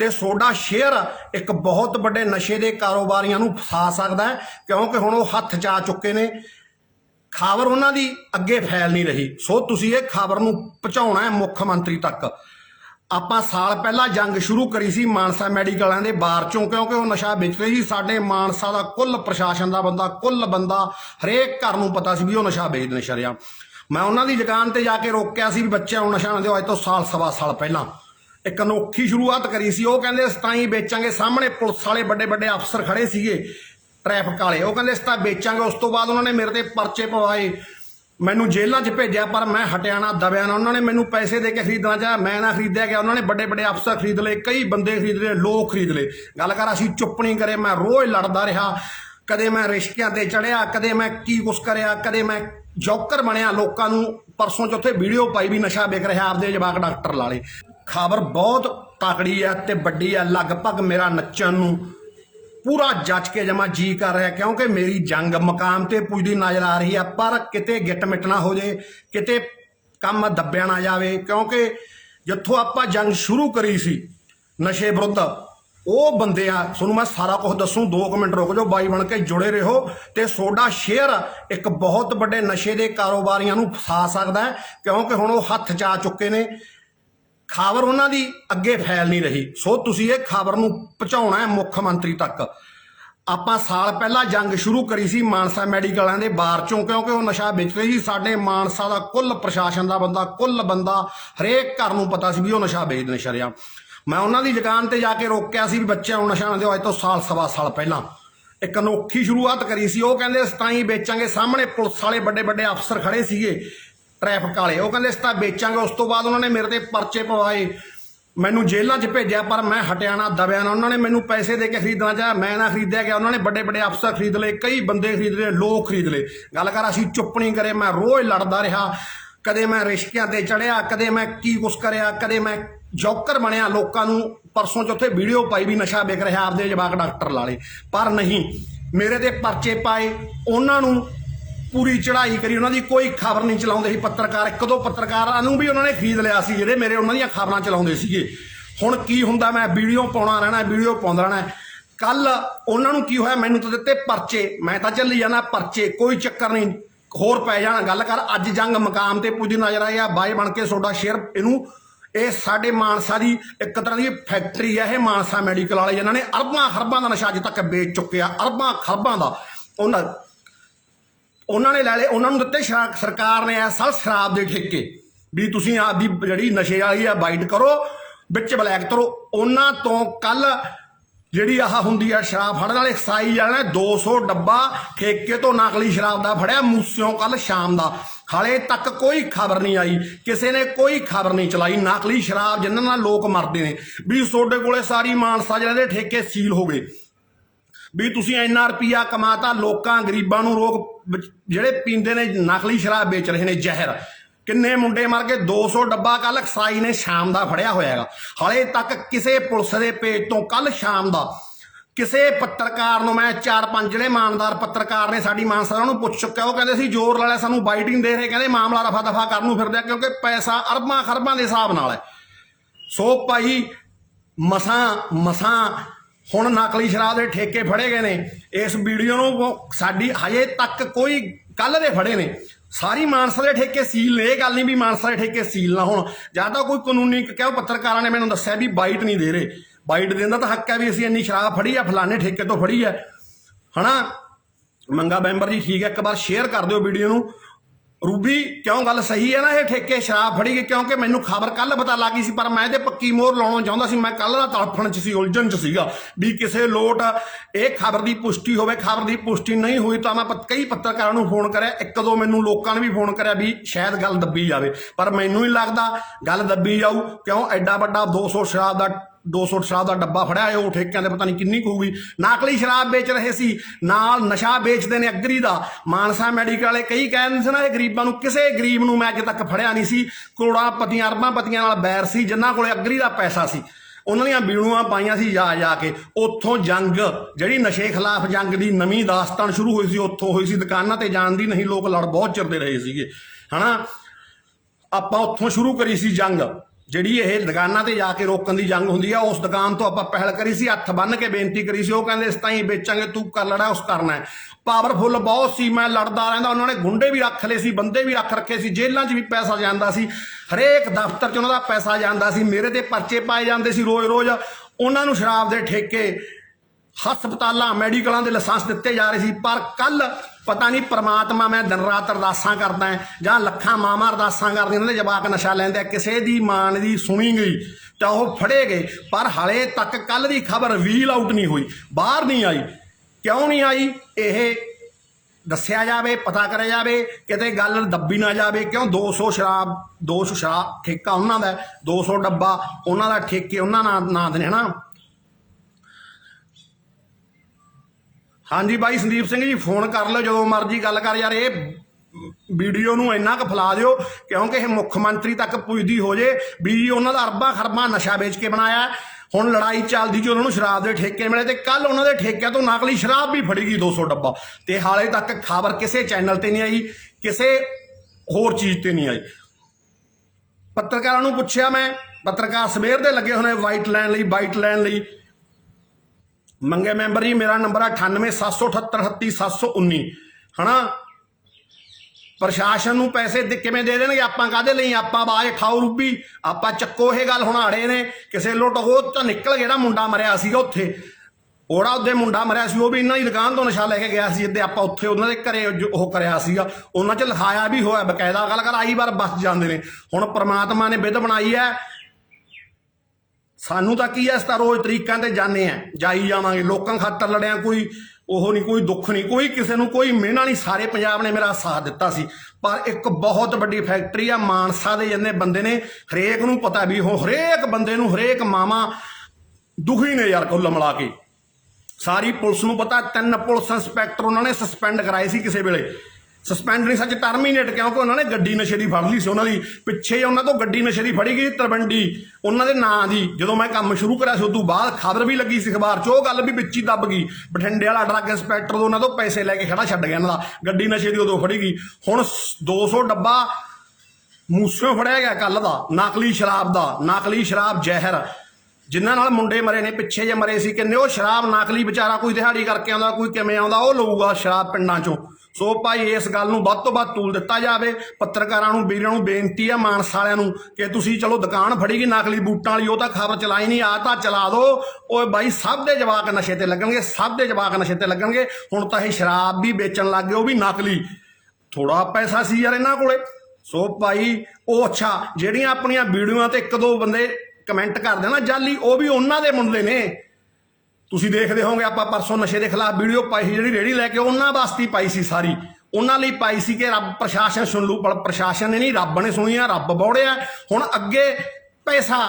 ਤੇ soda share ਇੱਕ ਬਹੁਤ ਵੱਡੇ ਨਸ਼ੇ ਦੇ ਕਾਰੋਬਾਰੀਆਂ ਨੂੰ ਫਸਾ ਸਕਦਾ ਹੈ, ਕਿਉਂਕਿ ਹੁਣ ਉਹ ਹੱਥ 'ਚ ਚੁੱਕੇ ਨੇ। ਖਬਰ ਉਹਨਾਂ ਦੀ ਅੱਗੇ ਫੈਲ ਨਹੀਂ ਰਹੀ। ਸੋ ਤੁਸੀਂ ਇਹ ਖਬਰ ਨੂੰ ਪਹੁੰਚਾਉਣਾ ਹੈ ਮੁੱਖ ਮੰਤਰੀ ਤੱਕ। ਆਪਾਂ ਸਾਲ ਪਹਿਲਾਂ ਜੰਗ ਸ਼ੁਰੂ ਕਰੀ ਸੀ ਮਾਨਸਾ ਮੈਡੀਕਲਾਂ ਦੇ ਬਾਰ ਚੋਂ, ਕਿਉਂਕਿ ਉਹ ਨਸ਼ਾ ਵੇਚ ਸੀ। ਸਾਡੇ ਮਾਨਸਾ ਦਾ ਕੁੱਲ ਪ੍ਰਸ਼ਾਸਨ ਦਾ ਬੰਦਾ, ਕੁੱਲ ਬੰਦਾ ਹਰੇਕ ਘਰ ਨੂੰ ਪਤਾ ਸੀ ਵੀ ਉਹ ਨਸ਼ਾ ਵੇਚਦੇ ਸ਼ਰਿਆ ਮੈਂ ਉਹਨਾਂ ਦੀ ਦੁਕਾਨ ਤੇ ਜਾ ਕੇ ਰੋਕਿਆ ਸੀ ਵੀ ਬੱਚਿਆਂ ਨੂੰ ਨਸ਼ਾ ਨਾ ਦਿਓ। ਅੱਜ ਤੋਂ ਸਾਲ, ਸਵਾ ਸਾਲ ਪਹਿਲਾਂ ਇੱਕ ਅਨੋਖੀ ਸ਼ੁਰੂਆਤ ਕਰੀ ਸੀ। ਉਹ ਕਹਿੰਦੇ ਅਸੀਂ ਤਾਂ ਹੀ ਵੇਚਾਂਗੇ। ਸਾਹਮਣੇ ਪੁਲਿਸ ਵਾਲੇ ਵੱਡੇ ਵੱਡੇ ਅਫਸਰ ਖੜੇ ਸੀਗੇ, ਟ੍ਰੈਫਿਕ ਵਾਲੇ। ਉਹ ਕਹਿੰਦੇ ਅਸੀਂ ਤਾਂ ਵੇਚਾਂਗੇ। ਉਸ ਤੋਂ ਬਾਅਦ ਉਹਨਾਂ ਨੇ ਮੇਰੇ ਤੇ ਪਰਚੇ ਪਵਾਏ। ਮੈਨੂੰ ਜੇਲ੍ਹਾਂ 'ਚ ਭੇਜਿਆ, ਪਰ ਮੈਂ ਹਟਿਆਣਾ ਦਬਿਆ ਨਾ ਉਹਨਾਂ ਨੇ ਮੈਨੂੰ ਪੈਸੇ ਦੇ ਕੇ ਖਰੀਦਣਾ ਚਾਹਿਆ। ਮੈਂ ਨਾ ਖਰੀਦਿਆ ਗਿਆ। ਉਹਨਾਂ ਨੇ ਵੱਡੇ ਵੱਡੇ ਅਫਸਰ ਖਰੀਦ ਲਏ। ਕਈ ਬੰਦੇ ਖਰੀਦ ਲਏ, ਲੋਕ ਖਰੀਦ ਲਏ। ਗੱਲ ਕਰ, ਅਸੀਂ ਚੁੱਪ ਨਹੀਂ ਕਰੇ। ਮੈਂ ਰੋਜ਼ ਲੜਦਾ ਰਿਹਾ। ਕਦੇ ਮੈਂ ਰਿਸ਼ਕਿਆਂ ਤੇ ਚੜਿਆ ਕਦੇ ਮੈਂ ਕੀ ਕੁਛ ਕਰਿਆ, ਕਦੇ ਮੈਂ ਜੋਕਰ ਬਣਿਆ। ਲੋਕਾਂ ਨੂੰ ਪਰਸੋਂ ਚ ਉੱਥੇ ਵੀਡੀਓ ਪਾਈ ਵੀ ਨਸ਼ਾ ਵਿਕ ਰਿਹਾ। ਆਪਦੇ ਜਵਾਕ ਡਾਕਟਰ ਲਾਲੇ ਖਬਰ ਬਹੁਤ ਤਕੜੀ ਹੈ ਤੇ ਵੱਡੀ ਹੈ। ਲਗਭਗ ਮੇਰਾ ਨੱਚਣ ਨੂੰ ਪੂਰਾ ਜੱਜ ਕੇ ਜਮਾ ਜੀ ਕਰ ਰਿਹਾ, ਕਿਉਂਕਿ ਮੇਰੀ ਜੰਗ ਮਕਾਮ ਤੇ ਪੁੱਜਦੀ ਨਜ਼ਰ ਆ ਰਹੀ ਹੈ। ਪਰ ਕਿਤੇ ਗਿੱਟ ਮਿਟਣਾ ਹੋ ਜੇ, ਕਿਤੇ ਕੰਮ ਦੱਬਿਆ ਨਾ ਜਾਵੇ, ਕਿਉਂਕਿ ਜਿੱਥੋਂ ਆਪਾਂ ਜੰਗ ਸ਼ੁਰੂ ਕਰੀ ਸੀ ਨਸ਼ੇ ਵਿਰੁੱਧ, ਉਹ ਬੰਦੇ ਆ, ਤੁਹਾਨੂੰ ਮੈਂ ਸਾਰਾ ਕੁਝ ਦੱਸੂ 2 ਮਿੰਟ ਰੁਕ ਜਾਓ, ਬਾਈ ਬਣ ਕੇ ਜੁੜੇ ਰਹੋ ਤੇ ਸੋਡਾ ਸ਼ੇਅਰ ਇੱਕ ਬਹੁਤ ਵੱਡੇ ਨਸ਼ੇ ਦੇ ਕਾਰੋਬਾਰੀਆਂ ਨੂੰ ਫਸਾ ਸਕਦਾ ਹੈ, ਕਿਉਂਕਿ ਹੁਣ ਉਹ ਹੱਥ 'ਚ ਚੁੱਕੇ ਨੇ। ਖਬਰ ਉਹਨਾਂ ਦੀ ਅੱਗੇ ਫੈਲ ਨਹੀਂ ਰਹੀ। ਸੋ ਤੁਸੀਂ ਇਹ ਖਬਰ ਨੂੰ ਪਹੁੰਚਾਉਣਾ ਹੈ ਮੁੱਖ ਮੰਤਰੀ ਤੱਕ। ਆਪਾਂ ਸਾਲ ਪਹਿਲਾਂ ਜੰਗ ਸ਼ੁਰੂ ਕਰੀ ਸੀ ਮਾਨਸਾ ਮੈਡੀਕਲਾਂ ਦੇ ਬਾਰ ਚੋਂ, ਕਿਉਂਕਿ ਉਹ ਨਸ਼ਾ ਵੇਚ ਰਹੇ ਸੀ। ਸਾਡੇ ਮਾਨਸਾ ਦਾ ਕੁੱਲ ਪ੍ਰਸ਼ਾਸਨ ਦਾ ਬੰਦਾ, ਕੁੱਲ ਬੰਦਾ ਹਰੇਕ ਘਰ ਨੂੰ ਪਤਾ ਸੀ ਵੀ ਉਹ ਨਸ਼ਾ ਵੇਚਦੇ ਸ਼ਰਿਆ। ਮੈਂ ਉਹਨਾਂ ਦੀ ਦੁਕਾਨ ਤੇ ਜਾ ਕੇ ਰੋਕਿਆ ਸੀ ਵੀ ਬੱਚਿਆਂ ਨੂੰ ਨਸ਼ਾ ਨਾ ਦਿਓ। ਅੱਜ ਤੋਂ ਸਾਲ, ਸਵਾ ਸਾਲ ਪਹਿਲਾਂ ਇੱਕ ਅਨੋਖੀ ਸ਼ੁਰੂਆਤ ਕਰੀ ਸੀ। ਉਹ ਕਹਿੰਦੇ, ਅਸੀਂ ਤਾਂ ਹੀ ਵੇਚਾਂਗੇ। ਸਾਹਮਣੇ ਪੁਲਿਸ ਵਾਲੇ ਵੱਡੇ ਵੱਡੇ ਅਫਸਰ ਖੜੇ ਸੀਗੇ। ਟ੍ਰੈਫਿਕ ਵਾਲੇ ਉਹ ਕਹਿੰਦੇ ਅਸੀਂ ਤਾਂ ਵੇਚਾਂਗੇ। ਉਸ ਤੋਂ ਬਾਅਦ ਉਹਨਾਂ ਨੇ ਮੇਰੇ ਤੇ ਪਰਚੇ ਪਵਾਏ। ਮੈਨੂੰ ਜੇਲ੍ਹਾਂ 'ਚ ਭੇਜਿਆ, ਪਰ ਮੈਂ ਹਟਿਆ ਨਾ ਦਬਿਆ ਨਾ। ਉਹਨਾਂ ਨੇ ਮੈਨੂੰ ਪੈਸੇ ਦੇ ਕੇ ਖਰੀਦਣਾ ਚਾਹਿਆ, ਮੈਂ ਨਾ ਖਰੀਦਿਆ ਗਿਆ। ਉਹਨਾਂ ਨੇ ਵੱਡੇ ਵੱਡੇ ਅਫਸਰ ਖਰੀਦ ਲਏ, ਕਈ ਬੰਦੇ ਖਰੀਦ ਲਏ, ਲੋਕ ਖਰੀਦ ਲਏ। ਗੱਲ ਕਰ, ਅਸੀਂ ਚੁੱਪ ਨਹੀਂ ਕਰੇ। ਮੈਂ ਰੋਜ਼ ਲੜਦਾ ਰਿਹਾ। ਕਦੇ ਮੈਂ ਰਿਸ਼ਕਿਆਂ ਤੇ ਚੜਿਆ ਕਦੇ ਮੈਂ ਕੀ ਕੁਛ ਕਰਿਆ, ਕਦੇ ਮੈਂ ਜੋਕਰ ਬਣਿਆ ਲੋਕਾਂ ਨੂੰ। ਪਰਸੋਂ ਚ ਉੱਥੇ ਵੀਡੀਓ ਪਾਈ ਵੀ ਨਸ਼ਾ ਵਿਕ ਰਿਹਾ ਆਪਦੇ ਜਵਾਕ ਡਾਕਟਰ ਲਾਲੇ। ਪਰ ਨਹੀਂ, ਮੇਰੇ ਤੇ ਪਰਚੇ ਪਾਏ। ਉਹਨਾਂ ਨੂੰ ਪੂਰੀ ਚੜ੍ਹਾਈ ਕਰੀ, ਉਹਨਾਂ ਦੀ ਕੋਈ ਖਬਰ ਨਹੀਂ ਚਲਾਉਂਦੇ ਸੀ ਪੱਤਰਕਾਰ। ਇੱਕ ਦੋ ਪੱਤਰਕਾਰਾਂ ਨੂੰ ਵੀ ਉਹਨਾਂ ਨੇ ਖਰੀਦ ਲਿਆ ਸੀ, ਜਿਹੜੇ ਮੇਰੇ ਉਹਨਾਂ ਦੀਆਂ ਖਬਰਾਂ ਚਲਾਉਂਦੇ ਸੀਗੇ। ਹੁਣ ਕੀ ਹੁੰਦਾ, ਮੈਂ ਵੀਡੀਓ ਪਾਉਣਾ ਰਹਿਣਾ, ਵੀਡੀਓ ਪਾਉਂਦਾ ਰਹਿਣਾ। ਕੱਲ ਉਹਨਾਂ ਨੂੰ ਕੀ ਹੋਇਆ, ਮੈਨੂੰ ਤਾਂ ਦਿੱਤੇ ਪਰਚੇ। ਮੈਂ ਤਾਂ ਚੱਲੀ ਜਾਣਾ ਪਰਚੇ, ਕੋਈ ਚੱਕਰ ਨਹੀਂ। ਹੋਰ ਪੈ ਜਾਣਾ, ਗੱਲ ਕਰ, ਅੱਜ ਜੰਗ ਮਕਾਮ ਤੇ ਪੁੱਜਦੀ ਨਜ਼ਰ ਆਈ ਆ, ਬਾਈ ਬਣ ਕੇ ਸੋਡਾ ਸ਼ੇਰ ਇਹਨੂੰ, ਇਹ ਸਾਡੇ ਮਾਨਸਾ ਦੀ ਇੱਕ ਤਰ੍ਹਾਂ ਦੀ ਫੈਕਟਰੀ ਹੈ ਇਹ ਮਾਨਸਾ ਮੈਡੀਕਲ ਵਾਲੇ, ਜਿਨ੍ਹਾਂ ਨੇ ਅਰਬਾਂ ਖਰਬਾਂ ਦਾ ਨਸ਼ਾ ਅੱਜ ਤੱਕ ਵੇਚ ਚੁੱਕਿਆ, ਅਰਬਾਂ ਖਰਬਾਂ ਦਾ। ਉਹਨਾਂ ਉਹਨਾਂ ਨੇ ਲੈ ਲਏ, ਉਹਨਾਂ ਨੂੰ ਦਿੱਤੇ ਸ਼ਰਾ- ਸਰਕਾਰ ਨੇ ਐਸਾ ਸ਼ਰਾਬ ਦੇ ਠੇਕੇ। ਵੀ ਤੁਸੀਂ ਆਪਦੀ ਜਿਹੜੀ ਨਸ਼ੇ ਵਾਲੀ ਆ ਬਾਈਟ ਕਰੋ, ਵਿੱਚ ਬਲੈਕ ਕਰੋ ਉਹਨਾਂ ਤੋਂ ਕੱਲ ਜਿਹੜੀ ਆਹ ਹੁੰਦੀ ਆ ਸ਼ਰਾਬ ਫੜਨ ਵਾਲੇ, ਸਾਈ ਵਾਲੇ ਨੇ 200 ਡੱਬਾ ਠੇਕੇ ਤੋਂ ਨਕਲੀ ਸ਼ਰਾਬ ਦਾ ਫੜਿਆ, ਮੂਸਿਓਂ ਕੱਲ ਸ਼ਾਮ ਦਾ। ਹਾਲੇ ਤੱਕ ਕੋਈ ਖਬਰ ਨਹੀਂ ਆਈ, ਕਿਸੇ ਨੇ ਕੋਈ ਖਬਰ ਨਹੀਂ ਚਲਾਈ। ਨਕਲੀ ਸ਼ਰਾਬ ਜਿਨ੍ਹਾਂ ਨਾਲ ਲੋਕ ਮਰਦੇ ਨੇ। ਵੀ ਤੁਹਾਡੇ ਕੋਲੇ ਸਾਰੀ ਮਾਨਸਾ ਜਿਹੜੇ ਦੇ ਠੇਕੇ ਸੀਲ ਹੋ ਗਏ। ਵੀ ਤੁਸੀਂ ਇੰਨਾ ਰੁਪਿਆ ਕਮਾਤਾ, ਲੋਕਾਂ, ਗਰੀਬਾਂ ਨੂੰ ਰੋਗ ਜਿਹੜੇ ਪੀਂਦੇ ਨੇ ਨਕਲੀ ਸ਼ਰਾਬ ਵੇਚ ਰਹੇ ਨੇ ਜ਼ਹਿਰ। ਕਿੰਨੇ ਮੁੰਡੇ ਮਰ ਗਏ? 200 ਡੱਬਾ ਕੱਲ ਸਾਈ ਨੇ ਸ਼ਾਮ ਦਾ ਫੜਿਆ ਹੋਇਆ ਹੈਗਾ। ਹਾਲੇ ਤੱਕ ਕਿਸੇ ਪੁਲਿਸ ਦੇ ਪੇਜ ਤੋਂ ਕੱਲ ਸ਼ਾਮ ਦਾ ਕਿਸੇ ਪੱਤਰਕਾਰ ਨੂੰ ਮੈਂ ਚਾਰ ਪੰਜ ਜਿਹੜੇ ਇਮਾਨਦਾਰ ਪੱਤਰਕਾਰ ਨੇ ਸਾਡੀ ਮਾਨਸਾ ਉਹਨਾਂ ਨੂੰ ਪੁੱਛ ਚੁੱਕਿਆ, ਉਹ ਕਹਿੰਦੇ ਸੀ ਜ਼ੋਰ ਲਾਲਿਆ ਸਾਨੂੰ ਬਾਈਟਿੰਗ ਦੇ ਰਹੇ, ਕਹਿੰਦੇ ਮਾਮਲਾ ਰਫਾ ਦਫਾ ਕਰਨ ਨੂੰ ਫਿਰਦੇ ਕਿਉਂਕਿ ਪੈਸਾ ਅਰਬਾਂ ਖਰਬਾਂ ਦੇ ਹਿਸਾਬ ਨਾਲ ਹੈ। ਸੋ ਭਾਈ ਮਸਾਂ ਮਸਾਂ ਹੁਣ ਨਕਲੀ ਸ਼ਰਾਬ ਦੇ ਠੇਕੇ ਫੜੇ ਗਏ ਨੇ। ਇਸ ਵੀਡੀਓ ਨੂੰ ਸਾਡੀ ਹਜੇ ਤੱਕ ਕੋਈ ਕੱਲ ਦੇ ਫੜੇ ਨੇ। ਸਾਰੀ ਮਾਨਸਾ ਦੇ ਠੇਕੇ ਸੀਲ ਨੇ। ਇਹ ਗੱਲ ਨਹੀਂ ਵੀ ਮਾਨਸਾ ਦੇ ਠੇਕੇ ਸੀਲ ਨਾ ਹੋਣ। ਜਾਂ ਤਾਂ ਕੋਈ ਕਾਨੂੰਨੀ ਕਿਉਂ ਪੱਤਰਕਾਰਾਂ ਨੇ ਮੈਨੂੰ ਦੱਸਿਆ ਵੀ ਬਾਈਟ ਨਹੀਂ ਦੇ ਰਹੇ। ਬਾਈਟ ਦੇਣ ਦਾ ਤਾਂ ਹੱਕ ਹੈ ਵੀ ਅਸੀਂ ਇੰਨੀ ਸ਼ਰਾਬ ਫੜੀ ਆ, ਫਲਾਣੇ ਠੇਕੇ ਤੋਂ ਫੜੀ ਹੈ ਹਨਾ? ਮੰਗਾ ਮੈਂਬਰ ਜੀ ਠੀਕ ਹੈ, ਇੱਕ ਵਾਰ ਸ਼ੇਅਰ ਕਰ ਦਿਓ ਵੀਡੀਓ ਨੂੰ। ਰੂਬੀ, ਕਿਉਂ ਗੱਲ ਸਹੀ ਹੈ ਨਾ ਇਹ ਠੇਕੇ? ਸ਼ਰਾਬ ਫੜੀ ਗਈ ਕਿਉਂਕਿ ਮੈਨੂੰ ਖਬਰ ਕੱਲ ਪਤਾ ਲੱਗੀ ਸੀ, ਪਰ ਮੈਂ ਇਹਦੇ ਪੱਕੀ ਮੋਹਰ ਲਾਉਣਾ ਚਾਹੁੰਦਾ ਸੀ। ਮੈਂ ਕੱਲ ਦਾ ਤੜਫਣ ਚ ਸੀ, ਉਲਝਣ ਚ ਸੀਗਾ ਵੀ ਕਿਸੇ ਲੋਟ ਇਹ ਖਬਰ ਦੀ ਪੁਸ਼ਟੀ ਹੋਵੇ, ਖਬਰ ਦੀ ਪੁਸ਼ਟੀ ਨਹੀਂ ਹੋਈ ਤਾਂ ਮੈਂ ਪਤ- ਕਈ ਪੱਤਰਕਾਰਾਂ ਨੂੰ ਫੋਨ ਕਰਿਆ, ਇੱਕ ਦੋ ਮੈਨੂੰ ਲੋਕਾਂ ਨੇ ਵੀ ਫੋਨ ਕਰਿਆ ਵੀ ਸ਼ਾਇਦ ਗੱਲ ਦੱਬੀ ਜਾਵੇ। ਪਰ ਮੈਨੂੰ ਨਹੀਂ ਲੱਗਦਾ ਗੱਲ ਦੱਬੀ ਜਾਊ, ਕਿਉਂ ਐਡਾ ਵੱਡਾ 200 ਸ਼ਰਾਬ ਦਾ 200 ਸ਼ਰਾਬ ਦਾ ਡੱਬਾ ਫੜਿਆ ਹੈ ਉਹ ਠੇਕਿਆਂ ਦੇ ਪਤਾ ਨਹੀਂ ਕਿੰਨੀ ਕੁ ਹੋਊਗੀ। ਨਕਲੀ ਸ਼ਰਾਬ ਵੇਚ ਰਹੇ ਸੀ, ਨਾਲ ਨਸ਼ਾ ਵੇਚਦੇ ਨੇ ਅਗਰੀ ਦਾ। ਮਾਨਸਾ ਮੈਡੀਕਲ ਵਾਲੇ ਕਈ ਕਹਿੰਦੇ ਸੀ ਨਾ, ਇਹ ਗਰੀਬਾਂ ਨੂੰ, ਕਿਸੇ ਗਰੀਬ ਨੂੰ ਮੈਂ ਅੱਜ ਤੱਕ ਫੜਿਆ ਨਹੀਂ ਸੀ। ਕਰੋੜਾਂ ਪਤੀਆਂ ਅਰਬਾਂ ਪਤੀਆਂ ਨਾਲ ਬੈਰ ਸੀ, ਜਿਨ੍ਹਾਂ ਕੋਲੇ ਅਗਰੀ ਦਾ ਪੈਸਾ ਸੀ। ਉਹਨਾਂ ਦੀਆਂ ਬੀਣੂਆਂ ਪਾਈਆਂ ਸੀ, ਜਾ ਜਾ ਕੇ। ਉੱਥੋਂ ਜੰਗ, ਜਿਹੜੀ ਨਸ਼ੇ ਖਿਲਾਫ ਜੰਗ ਦੀ ਨਵੀਂ ਦਾਸਤਾਨ ਸ਼ੁਰੂ ਹੋਈ ਸੀ, ਉੱਥੋਂ ਹੋਈ ਸੀ। ਦੁਕਾਨਾਂ ਤੇ ਜਾਣ ਦੀ ਨਹੀਂ, ਲੋਕ ਲੜ ਬਹੁਤ ਚਿਰਦੇ ਰਹੇ ਸੀਗੇ। ਹਨਾ? ਆਪਾਂ ਉੱਥੋਂ ਸ਼ੁਰੂ ਕਰੀ ਸੀ ਜੰਗ। ਜਿਹੜੀ ਇਹ ਦੁਕਾਨਾਂ ਤੇ ਜਾ ਕੇ ਰੋਕਣ ਦੀ ਜੰਗ ਹੁੰਦੀ ਆ, ਉਸ ਦੁਕਾਨ ਤੋਂ ਆਪਾਂ ਪਹਿਲ ਕਰੀ ਸੀ, ਹੱਥ ਬੰਨ ਕੇ ਬੇਨਤੀ ਕਰੀ ਸੀ, ਉਹ ਕਹਿੰਦੇ ਇਸ ਤਾਂ ਹੀ ਵੇਚਾਂਗੇ, ਤੂੰ ਕਰ ਲੜਾ, ਉਸ ਕਰਨਾ ਹੈ। ਪਾਵਰਫੁੱਲ ਬਹੁਤ ਸੀ, ਮੈਂ ਲੜਦਾ ਰਹਿੰਦਾ, ਉਹਨਾਂ ਨੇ ਗੁੰਡੇ ਵੀ ਰੱਖ ਲਏ ਸੀ, ਬੰਦੇ ਵੀ ਰੱਖ ਰੱਖੇ ਸੀ, ਜੇਲ੍ਹਾਂ 'ਚ ਵੀ ਪੈਸਾ ਜਾਂਦਾ ਸੀ, ਹਰੇਕ ਦਫ਼ਤਰ 'ਚ ਉਹਨਾਂ ਦਾ ਪੈਸਾ ਜਾਂਦਾ ਸੀ, ਮੇਰੇ ਤੇ ਪਰਚੇ ਪਾਏ ਜਾਂਦੇ ਸੀ ਰੋਜ਼-ਰੋਜ਼, ਉਹਨਾਂ ਨੂੰ ਸ਼ਰਾਬ ਦੇ ਠੇਕੇ, ਹਸਪਤਾਲਾਂ, ਮੈਡੀਕਲਾਂ ਦੇ ਲਾਇਸੈਂਸ ਦਿੱਤੇ ਜਾ ਰਹੇ ਸੀ, ਪਰ ਕੱਲ ਪਤਾ ਨਹੀਂ ਪ੍ਰਮਾਤਮਾ ਮੈਂ ਦਿਨ ਰਾਤ ਅਰਦਾਸਾਂ ਕਰਦਾ ਜਾਂ ਲੱਖਾਂ ਮਾਵਾਂ ਅਰਦਾਸਾਂ ਕਰਦੀਆਂ ਉਹਨਾਂ ਦੇ ਜਵਾਕ ਨਸ਼ਾ ਲੈਂਦੇ ਕਿਸੇ ਦੀ ਮਾਂ ਦੀ ਸੁਣੀ ਗਈ ਤਾਂ ਉਹ ਫੜੇ ਗਏ। ਪਰ ਹਲੇ ਤੱਕ ਕੱਲ ਦੀ ਖਬਰ ਵੀਲ ਆਊਟ ਨਹੀਂ ਹੋਈ ਬਾਹਰ ਨਹੀਂ ਆਈ। ਕਿਉਂ ਨਹੀਂ ਆਈ? ਇਹ ਦੱਸਿਆ ਜਾਵੇ ਪਤਾ ਕਰਿਆ ਜਾਵੇ ਕਿਤੇ ਗੱਲ ਦੱਬੀ ਨਾ ਜਾਵੇ। ਕਿਉਂ? 200 ਸ਼ਰਾਬ 200 ਸ਼ਰਾਬ ਠੇਕਾ ਉਹਨਾਂ ਦਾ ਹੈ, 200 ਡੱਬਾ ਉਹਨਾਂ ਦਾ ਠੇਕੇ ਉਹਨਾਂ ਨਾਲ ਨਾਂ ਦੇ ਨੇ ਹਨਾ ਹਾਂਜੀ ਬਾਈ ਸੰਦੀਪ ਸਿੰਘ ਜੀ, ਫੋਨ ਕਰ ਲਓ, ਜਦੋਂ ਮਰਜ਼ੀ ਗੱਲ ਕਰ ਯਾਰ, ਇਹ ਵੀਡੀਓ ਨੂੰ ਇੰਨਾ ਕੁ ਫੈਲਾ ਦਿਓ, ਕਿਉਂਕਿ ਇਹ ਮੁੱਖ ਮੰਤਰੀ ਤੱਕ ਪੁੱਜਦੀ ਹੋ ਜੇ, ਵੀ ਉਹਨਾਂ ਦਾ ਅਰਬਾਂ ਖਰਬਾਂ ਨਸ਼ਾ ਵੇਚ ਕੇ ਬਣਾਇਆ। ਹੁਣ ਲੜਾਈ ਚੱਲਦੀ ਜੀ ਉਹਨਾਂ ਨੂੰ ਸ਼ਰਾਬ ਦੇ ਠੇਕੇ ਮਿਲੇ, ਤੇ ਕੱਲ ਉਹਨਾਂ ਦੇ ਠੇਕਿਆਂ ਤੋਂ ਨਕਲੀ ਸ਼ਰਾਬ ਵੀ ਫੜੀ ਗਈ 200 ਡੱਬਾ। ਤੇ ਹਾਲੇ ਤੱਕ ਖਬਰ ਕਿਸੇ ਚੈਨਲ ਤੇ ਨਹੀਂ ਆਈ, ਕਿਸੇ ਹੋਰ ਚੀਜ਼ ਤੇ ਨਹੀਂ ਆਈ। ਪੱਤਰਕਾਰਾਂ ਨੂੰ ਪੁੱਛਿਆ ਮੈਂ, ਪੱਤਰਕਾਰ ਸਵੇਰ ਦੇ ਲੱਗੇ ਹੋਣੇ ਵਾਈਟ ਲੈਣ ਲਈ, ਵਾਈਟ ਲੈਣ ਲਈ। ਮੰਗੇ ਮੈਂਬਰ ਜੀ, ਮੇਰਾ ਨੰਬਰ 9877838719 ਹਨਾ? ਪ੍ਰਸ਼ਾਸਨ ਨੂੰ ਪੈਸੇ ਦੇ ਕਿਵੇਂ ਦੇ ਦੇਣਗੇ? ਆਪਾਂ ਕਾਦੇ ਲਈ? ਆਪਾਂ ਬਾਜ ਖਾਓ ਰੂਬੀ। ਆਪਾਂ ਚੱਕੋ ਇਹ ਗੱਲ, ਹੁਣ ਆੜੇ ਨੇ। ਕਿਸੇ ਲੁੱਟ ਉਹ ਤਾਂ ਨਿਕਲ ਜਿਹੜਾ ਮੁੰਡਾ ਮਰਿਆ ਸੀਗਾ ਉੱਥੇ। ਉਹੜਾ ਉਹਦੇ ਮੁੰਡਾ ਮਰਿਆ ਸੀ, ਉਹ ਵੀ ਇਹਨਾਂ ਦੀ ਦੁਕਾਨ ਤੋਂ ਨਸ਼ਾ ਲੈ ਕੇ ਗਿਆ ਸੀ ਜਿੱਦੇ ਆਪਾਂ ਉੱਥੇ ਉਹਨਾਂ ਦੇ ਘਰੇ ਉਹ ਕਰਿਆ ਸੀਗਾ। ਉਹਨਾਂ 'ਚ ਲਿਖਾਇਆ ਵੀ ਹੋਇਆ, ਬਕਾਇਦਾ ਗੱਲ ਕਰ, ਆਈ ਵਾਰ ਬਸ ਜਾਂਦੇ ਨੇ। ਹੁਣ ਪ੍ਰਮਾਤਮਾ ਨੇ ਵਿਧ ਬਣਾਈ ਹੈ ਸਾਨੂੰ ਤਾਂ ਕੀ ਐ ਇਸ ਤਾਂ ਰੋਜ਼ ਤਰੀਕਾਂ ਤੇ ਜਾਣੇ ਆ ਜਾਈ ਜਾਵਾਂਗੇ, ਲੋਕਾਂ ਖਾਤਰ ਲੜਿਆ ਕੋਈ, ਉਹ ਨਹੀਂ, ਕੋਈ ਦੁੱਖ ਨਹੀਂ, ਕੋਈ ਕਿਸੇ ਨੂੰ ਕੋਈ ਮਿਹਣਾ ਨਹੀਂ, ਸਾਰੇ ਪੰਜਾਬ ਨੇ ਮੇਰਾ ਸਾਥ ਦਿੱਤਾ ਸੀ। ਪਰ ਇੱਕ ਬਹੁਤ ਵੱਡੀ ਫੈਕਟਰੀ ਆ, ਮਾਨਸਾ ਦੇ ਜਿੰਨੇ ਬੰਦੇ ਨੇ, ਹਰੇਕ ਨੂੰ ਪਤਾ ਵੀ ਉਹ ਹਰੇਕ ਬੰਦੇ ਨੂੰ ਹਰੇਕ ਮਾਮਾ ਦੁਖੀ ਨੇ ਯਾਰ ਕੁੱਲ ਮਿਲਾ ਕੇ। ਸਾਰੀ ਪੁਲਿਸ ਨੂੰ ਪਤਾ, ਤਿੰਨ ਪੁਲਿਸ ਇੰਸਪੈਕਟਰ ਉਹਨਾਂ ਨੇ ਸਸਪੈਂਡ ਕਰਾਏ ਸੀ ਕਿਸੇ ਵੇਲੇ। ਸਸਪੈਂਡ ਨਹੀਂ, ਸੱਚ ਟਰਮੀਨੇਟ ਕਿਉਂਕਿ ਉਹਨਾਂ ਨੇ ਗੱਡੀ ਨਸ਼ੇ ਦੀ ਫੜ ਲਈ ਸੀ ਉਹਨਾਂ ਦੀ। ਪਿੱਛੇ ਹੀ ਉਹਨਾਂ ਤੋਂ ਗੱਡੀ ਨਸ਼ੇ ਦੀ ਫੜੀ ਗਈ ਤਰਵੰਡੀ ਉਹਨਾਂ ਦੇ ਨਾਂ ਦੀ। ਜਦੋਂ ਮੈਂ ਕੰਮ ਸ਼ੁਰੂ ਕਰਿਆ ਸੀ, ਉਦੋਂ ਬਾਅਦ ਖਬਰ ਵੀ ਲੱਗੀ ਸੀ ਅਖਬਾਰ 'ਚ, ਉਹ ਗੱਲ ਵੀ ਵਿੱਚ ਹੀ ਦੱਬ ਗਈ। ਬਠਿੰਡੇ ਵਾਲਾ ਡਰੱਗ ਇੰਸਪੈਕਟਰ ਤੋਂ ਉਹਨਾਂ ਤੋਂ ਪੈਸੇ ਲੈ ਕੇ ਖੜਾ ਛੱਡ ਗਿਆ ਇਹਨਾਂ ਦਾ। ਗੱਡੀ ਨਸ਼ੇ ਦੀ ਉਦੋਂ ਫੜੀ ਗਈ। ਹੁਣ 200 ਡੱਬਾ ਮੂਸਿਓਂ ਫੜਿਆ ਗਿਆ ਕੱਲ ਦਾ, ਨਕਲੀ ਸ਼ਰਾਬ ਦਾ, ਨਕਲੀ ਸ਼ਰਾਬ ਜ਼ਹਿਰ। ਜਿਨ੍ਹਾਂ ਨਾਲ ਮੁੰਡੇ ਮਰੇ ਨੇ, ਪਿੱਛੇ ਜੇ ਮਰੇ ਸੀ ਕਿੰਨੇ, ਉਹ ਸ਼ਰਾਬ ਨਕਲੀ ਵਿਚਾਰਾ ਕੋਈ ਦਿਹਾੜੀ ਕਰਕੇ ਆਉਂਦਾ, ਕੋਈ ਕਿਵੇਂ ਆਉਂਦਾ, ਉਹ ਲਊਗਾ ਸ਼ਰਾਬ ਪਿੰਡਾਂ ਚੋਂ। ਸੋ ਭਾਈ ਇਸ ਗੱਲ ਨੂੰ ਵੱਧ ਤੋਂ ਵੱਧ ਤੂਲ ਦਿੱਤਾ ਜਾਵੇ। ਪੱਤਰਕਾਰਾਂ ਨੂੰ, ਵੀਰਾਂ ਨੂੰ ਬੇਨਤੀ ਆ, ਮਾਨਸ ਵਾਲਿਆਂ ਨੂੰ ਕਿ ਤੁਸੀਂ ਚਲੋ ਦੁਕਾਨ ਫੜੀ ਗਈ ਨਕਲੀ ਬੂਟਾਂ ਵਾਲੀ, ਉਹ ਤਾਂ ਖਬਰ ਚਲਾਈ ਨਹੀਂ ਆ ਤਾਂ ਚਲਾ ਦਿਓ ਓਏ ਬਾਈ, ਸਭ ਦੇ ਜਵਾਕ ਨਸ਼ੇ ਤੇ ਲੱਗਣਗੇ, ਸਭ ਦੇ ਜਵਾਕ ਨਸ਼ੇ ਤੇ ਲੱਗਣਗੇ। ਹੁਣ ਤਾਂ ਇਹ ਸ਼ਰਾਬ ਵੀ ਵੇਚਣ ਲੱਗ ਗਏ, ਉਹ ਵੀ ਨਕਲੀ। ਥੋੜਾ ਪੈਸਾ ਸੀ ਯਾਰ ਇਹਨਾਂ ਕੋਲੇ। ਸੋ ਭਾਈ, ਉਹ ਅੱਛਾ, ਜਿਹੜੀਆਂ ਆਪਣੀਆਂ ਵੀਡੀਓਆਂ ਤੇ ਇੱਕ ਦੋ ਬੰਦੇ ਕਮੈਂਟ ਕਰਦੇ ਨਾ ਜਾਲੀ, ਉਹ ਵੀ ਉਹਨਾਂ ਦੇ ਮੁੰਡੇ ਨੇ। ਤੁਸੀਂ ਦੇਖਦੇ ਹੋਵੋਗੇ ਆਪਾਂ ਪਰਸੋਂ ਨਸ਼ੇ ਦੇ ਖਿਲਾਫ ਵੀਡੀਓ ਪਾਈ ਸੀ, ਜਿਹੜੀ ਰੇੜੀ ਲੈ ਕੇ ਉਹਨਾਂ ਵਾਸਤੇ ਪਾਈ ਸੀ ਸਾਰੀ। ਉਹਨਾਂ ਲਈ ਪਾਈ ਸੀ ਕਿ ਰੱਬ ਪ੍ਰਸ਼ਾਸਨ ਸੁਣ ਲੂ ਪਰ ਪ੍ਰਸ਼ਾਸਨ ਨੇ ਨਹੀਂ, ਰੱਬ ਨੇ ਸੁਣੀਆਂ ਰੱਬ ਬੌੜਿਆ। ਹੁਣ ਅੱਗੇ ਪੈਸਾ,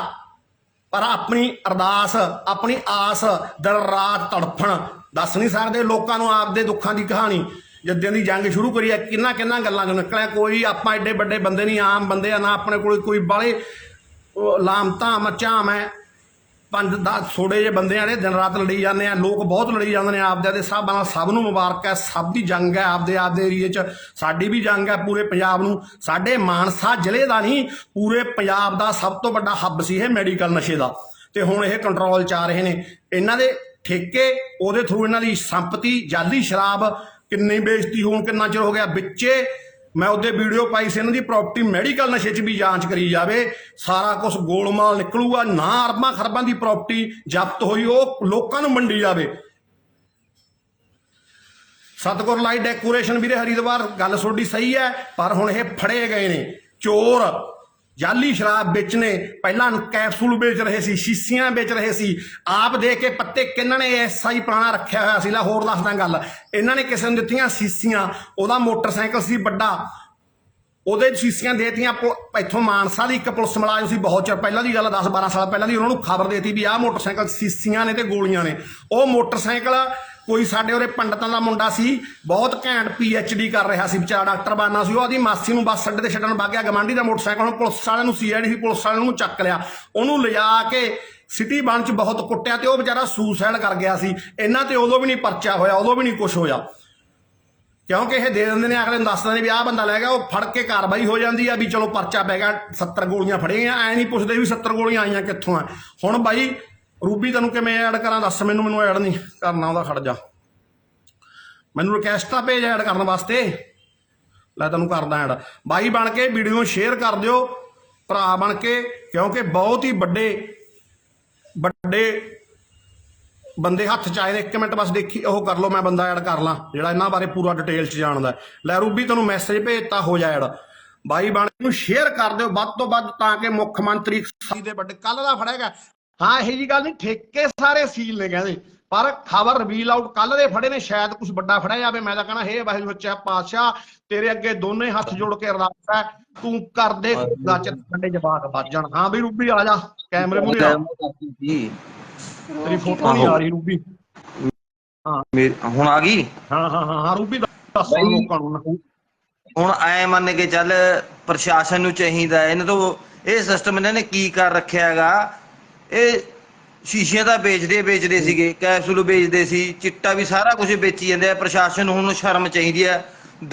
ਪਰ ਆਪਣੀ ਅਰਦਾਸ, ਆਪਣੀ ਆਸ ਦਰ ਰਾਤ ਤੜਫਣ। ਦੱਸ ਨਹੀਂ ਸਕਦੇ ਲੋਕਾਂ ਨੂੰ ਆਪਦੇ ਦੁੱਖਾਂ ਦੀ ਕਹਾਣੀ। ਜਿੱਦਾਂ ਦੀ ਜੰਗ ਸ਼ੁਰੂ ਕਰੀ ਹੈ ਕਿੰਨਾ ਕਿੰਨਾ ਗੱਲਾਂ ਚੋਂ ਨਿਕਲਿਆ। ਕੋਈ ਆਪਾਂ ਐਡੇ ਵੱਡੇ ਬੰਦੇ ਨਹੀਂ, ਆਮ ਬੰਦੇ ਆ, ਨਾ ਆਪਣੇ ਕੋਲ ਕੋਈ ਬਾਲੇ ਲਾਮਤਾ ਮਚਾਮ ਹੈ ਪੰਜ ਦਸ ਥੋੜੇ ਜਿਹੇ ਬੰਦਿਆਂ ਨੇ ਦਿਨ ਰਾਤ ਲੜੀ ਜਾਂਦੇ ਆ, ਲੋਕ ਬਹੁਤ ਲੜੀ ਜਾਂਦੇ ਨੇ ਆਪਦੇ ਦੇ ਸਭ ਨਾਲ। ਸਭ ਨੂੰ ਮੁਬਾਰਕ ਹੈ, ਸਭ ਦੀ ਜੰਗ ਹੈ ਆਪਦੇ ਆਪਦੇ ਏਰੀਏ 'ਚ। ਸਾਡੀ ਵੀ ਜੰਗ ਹੈ ਪੂਰੇ ਪੰਜਾਬ ਨੂੰ। ਸਾਡੇ ਮਾਨਸਾ ਜ਼ਿਲ੍ਹੇ ਦਾ ਨਹੀਂ, ਪੂਰੇ ਪੰਜਾਬ ਦਾ ਸਭ ਤੋਂ ਵੱਡਾ ਹੱਬ ਸੀ ਇਹ ਮੈਡੀਕਲ ਨਸ਼ੇ ਦਾ। ਤੇ ਹੁਣ ਇਹ ਕੰਟਰੋਲ ਚ ਆ ਰਹੇ ਨੇ। ਇਹਨਾਂ ਦੇ ਠੇਕੇ, ਉਹਦੇ ਥਰੂ ਇਹਨਾਂ ਦੀ ਸੰਪਤੀ, ਜਾਲੀ ਸ਼ਰਾਬ, ਕਿੰਨੀ ਬੇਇੱਜ਼ਤੀ ਹੋਣ ਕਿੰਨਾ ਚਿਰ ਹੋ ਗਿਆ, ਵਿੱਚੇ ਮੈਂ ਉਹਦੇ ਵੀਡੀਓ ਪਾਈ ਸੀ ਇਹਨਾਂ ਦੀ ਪ੍ਰਾਪਰਟੀ ਮੈਡੀਕਲ ਨਸ਼ੇ 'ਚ ਵੀ ਜਾਂਚ ਕਰੀ ਜਾਵੇ, ਸਾਰਾ ਕੁਝ ਗੋਲਮਾਲ ਨਿਕਲੂਗਾ, ਨਾ ਅਰਬਾਂ ਖਰਬਾਂ ਦੀ ਪ੍ਰਾਪਰਟੀ ਜ਼ਬਤ ਹੋਈ, ਉਹ ਲੋਕਾਂ ਨੂੰ ਵੰਡੀ ਜਾਵੇ। ਸਤਗੁਰ ਲਾਈ ਡੈਕੋਰੇਸ਼ਨ ਵੀਰੇ ਹਰੀਦਵਾਰ, ਗੱਲ ਤੁਹਾਡੀ ਸਹੀ ਹੈ, ਪਰ ਹੁਣ ਇਹ ਫੜੇ ਗਏ ਨੇ, ਚੋਰ। ਜਾਲੀ ਸ਼ਰਾਬ ਵੇਚਣੇ, ਪਹਿਲਾਂ ਕੈਪਸੂਲ ਵੇਚ ਰਹੇ ਸੀ, ਸ਼ੀਸ਼ੀਆਂ ਵੇਚ ਰਹੇ ਸੀ। ਆਪ ਦੇ ਕੇ ਪੱਤੇ ਕਿੰਨਾਂ ਨੇ ਐਸਾ ਹੀ ਪੁਰਾਣਾ ਰੱਖਿਆ ਹੋਇਆ ਸੀ, ਲੈ ਹੋਰ ਦੱਸਦਾ ਗੱਲ। ਇਹਨਾਂ ਨੇ ਕਿਸੇ ਨੂੰ ਦਿੱਤੀਆਂ ਸ਼ੀਸ਼ੀਆਂ, ਉਹਦਾ ਮੋਟਰਸਾਈਕਲ ਸੀ ਵੱਡਾ। ਉਹਦੇ ਸ਼ੀਸ਼ੀਆਂ ਦੇਤੀਆਂ, ਪੁ- ਇੱਥੋਂ ਮਾਨਸਾ ਦੀ ਇੱਕ ਪੁਲਿਸ ਮੁਲਾਜ਼ਮ ਸੀ, ਬਹੁਤ ਚਿਰ ਪਹਿਲਾਂ ਦੀ ਗੱਲ 10 12 ਸਾਲ ਪਹਿਲਾਂ ਦੀ, ਉਹਨਾਂ ਨੂੰ ਖਬਰ ਦੇਤੀ ਵੀ ਆਹ ਮੋਟਰਸਾਈਕਲ ਸ਼ੀਸ਼ੀਆਂ ਨੇ ਤੇ ਗੋਲੀਆਂ ਨੇ। ਉਹ ਮੋਟਰਸਾਈਕਲ ਕੋਈ ਸਾਡੇ ਉਹਦੇ ਪੰਡਤਾਂ ਦਾ ਮੁੰਡਾ ਸੀ, ਬਹੁਤ ਘੈਂਟ ਪੀ ਐਚ ਡੀ ਕਰ ਰਿਹਾ ਸੀ, ਵਿਚਾਰਾ ਡਾਕਟਰ ਬਾਨਾ ਸੀ ਉਹ ਆਦੀ ਮਾਸੀ ਨੂੰ ਬੱਸ ਅੱਡੇ ਤੇ ਛੱਡਣ ਵਗ ਗਿਆ, ਗਵਾਂਢੀ ਦਾ ਮੋਟਰਸਾਈਕਲ, ਹੁਣ ਪੁਲਿਸ ਵਾਲਿਆਂ ਨੂੰ ਸੀਆਈਡੀ ਸੀ, ਪੁਲਿਸ ਵਾਲਿਆਂ ਨੂੰ ਚੱਕ ਲਿਆ। ਉਹਨੂੰ ਲਿਜਾ ਕੇ ਸਿਟੀ ਬਣ ਚ ਬਹੁਤ ਕੁੱਟਿਆ ਤੇ ਉਹ ਵਿਚਾਰਾ ਸੁਸਾਈਡ ਕਰ ਗਿਆ ਸੀ। ਇਹਨਾਂ ਤੇ ਉਦੋਂ ਵੀ ਨਹੀਂ ਪਰਚਾ ਹੋਇਆ, ਉਦੋਂ ਵੀ ਨਹੀਂ ਕੁਝ ਹੋਇਆ। ਕਿਉਂਕਿ ਇਹ ਦੇ ਦਿੰਦੇ ਨੇ, ਅਗਲੇ ਨੂੰ ਦੱਸ ਦਿੰਦੇ ਨੇ ਵੀ ਆਹ ਬੰਦਾ ਲੈ ਗਿਆ, ਉਹ ਫੜ ਕੇ ਕਾਰਵਾਈ ਹੋ ਜਾਂਦੀ ਆ ਵੀ ਚਲੋ ਪਰਚਾ ਪੈ ਗਿਆ 70 ਗੋਲੀਆਂ ਫੜੀਆਂ ਐ ਨਹੀਂ ਪੁੱਛਦੇ ਵੀ 70 ਗੋਲੀਆਂ ਆਈਆਂ ਕਿੱਥੋਂ ਆ। ਹੁਣ ਬਾਈ, ਰੂਬੀ ਤੈਨੂੰ ਕਿਵੇਂ ਐਡ ਕਰਾਂ, ਦੱਸ ਮੈਨੂੰ ਮੈਨੂੰ ਐਡ ਨਹੀਂ, ਕਰਨਾ ਉਹਦਾ ਖੜ ਜਾ। ਮੈਨੂੰ ਰਿਕਵੈਸਟਾਂ ਭੇਜ ਐਡ ਕਰਨ ਵਾਸਤੇ। ਲੈ ਤੈਨੂੰ ਕਰਦਾ ਐਡ ਬਾਈ ਬਣ ਕੇ ਵੀਡੀਓ ਸ਼ੇਅਰ ਕਰ ਦਿਓ, ਭਰਾ ਬਣ ਕੇ, ਕਿਉਂਕਿ ਬਹੁਤ ਹੀ ਵੱਡੇ ਵੱਡੇ ਬੰਦੇ ਹੱਥ ਚ ਆਏ ਨੇ ਇੱਕ ਮਿੰਟ ਬਸ ਦੇਖੀ ਉਹ ਕਰ ਲਓ ਮੈਂ ਬੰਦਾ ਐਡ ਕਰ ਲਾਂ ਜਿਹੜਾ ਇਹਨਾਂ ਬਾਰੇ ਪੂਰਾ ਡਿਟੇਲ ਚ ਜਾਣਦਾ। ਲੈ ਰੂਬੀ ਤੈਨੂੰ ਮੈਸੇਜ ਭੇਜਤਾ ਹੋ ਜਾ ਐਡ ਬਾਈ ਬਣ ਨੂੰ ਸ਼ੇਅਰ ਕਰ ਦਿਓ ਵੱਧ ਤੋਂ ਵੱਧ ਤਾਂ ਕਿ ਮੁੱਖ ਮੰਤਰੀ ਸਾਡੀ ਦੇ ਵੱਡੇ ਕੱਲ ਦਾ ਫੜੇਗਾ ਹਾਂ ਇਹੀ ਜੀ ਗੱਲ ਨਹੀਂ ਠੇਕੇ ਸਾਰੇ ਸੀਲ ਨੇ ਕਹਿੰਦੇ। ਪਰ ਖਬਰ ਰਿਵੀਲ ਆਊਟ ਕੱਲ ਦੇ ਫੜੇ ਨੇ ਸ਼ਾਇਦ ਕੁਝ ਵੱਡਾ ਫੜਿਆ ਜਾਵੇ ਮੈਂ ਤਾਂ ਕਹਣਾ ਹੇ ਵਾਹਿਗੁਰੂ ਸੱਚਾ ਪਾਤਸ਼ਾਹ ਤੇਰੇ ਅੱਗੇ ਦੋਨੇ ਹੱਥ ਜੋੜ ਕੇ ਅਰਦਾਸ ਹੈ ਤੂੰ ਕਰ ਦੇ ਗੱਚ ਠੰਡੇ ਜਵਾਕ ਵੱਜ ਜਾਣ। ਹਾਂ ਵੀ ਰੂਬੀ ਆ ਜਾ ਕੈਮਰੇ ਮੂਹਰੇ ਆ। ਤੇਰੀ ਫੋਟੋ ਨਹੀਂ ਆ ਰਹੀ ਰੂਬੀ। ਮੇਰ ਹੁਣ ਆ ਗਈ? ਹਾਂ ਹਾਂ ਹਾਂ ਹਾਂ ਰੂਬੀ ਦੱਸ ਲੋਕਾਂ ਨੂੰ। ਹੁਣ ਐ ਮੰਨ ਕੇ ਚੱਲ ਪ੍ਰਸ਼ਾਸਨ ਨੂੰ ਚਾਹੀਦਾ ਇਹਨਾਂ ਤੋਂ ਇਹ ਸਿਸਟਮ ਇਹਨਾਂ ਨੇ ਕੀ ਕਰ ਰੱਖਿਆ ਹੈਗਾ? ਇਹ ਸ਼ੀਸ਼ੀਆਂ ਤਾਂ ਵੇਚਦੇ ਵੇਚਦੇ ਸੀਗੇ ਕੈਪਸੂਲ ਵੇਚਦੇ ਸੀ ਚਿੱਟਾ ਵੀ ਸਾਰਾ ਕੁਝ ਵੇਚੀ ਜਾਂਦੇ ਆ। ਪ੍ਰਸ਼ਾਸਨ ਨੂੰ ਹੁਣ ਸ਼ਰਮ ਚਾਹੀਦੀ ਆ